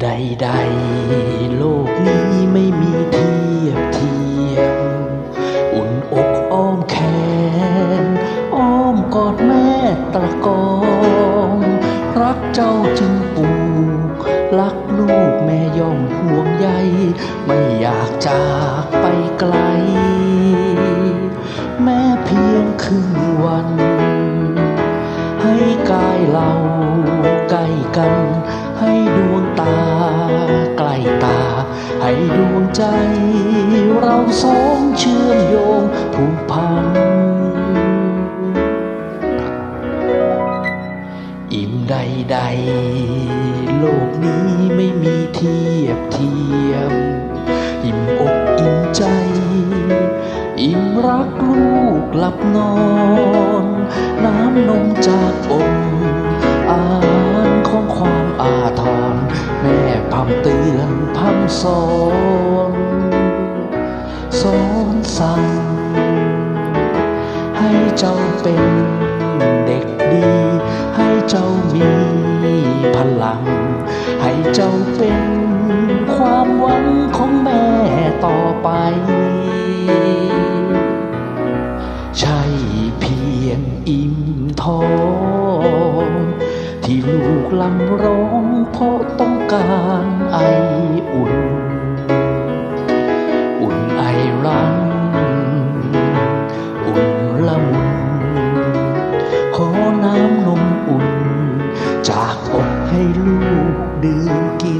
ใดๆโลกนี้ไม่มีเทียบเทียม อุ่นอกอ้อมแขน อ้อมกอดแม่ตะกอง รักเจ้าจึงปลูกรักลูกแม่ย่อมห่วงใย ไม่อยากจากไปไกล กัน ให้ดวงตาใกล้ตา ให้ดวงใจ เราสองเชื่อมโยงผูกพัน อิ่มใดๆโลกนี้ไม่มีเทียบเทียม อิ่มอกอิ่มใจ อิ่มรักลูกหลับนอน น้ำนมจากอก สอนสอนสั่ง ให้เจ้าเป็นเด็กดี ให้เจ้ามีพลัง ให้เจ้าเป็นความหวังของแม่ต่อไป ที่ลูกลำร้องเพราะต้องการไออุ่น อุ่นไอรังอุ่นละมุนขอน้ำนมอุ่น จากอกให้ลูกดื่มกิน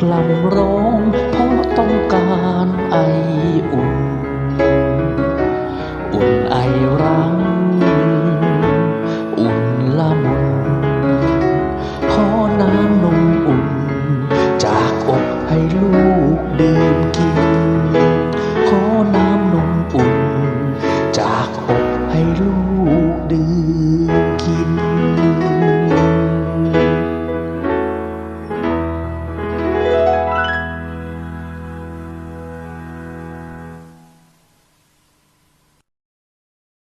อิ่มท้องที่ลูกลำร้อง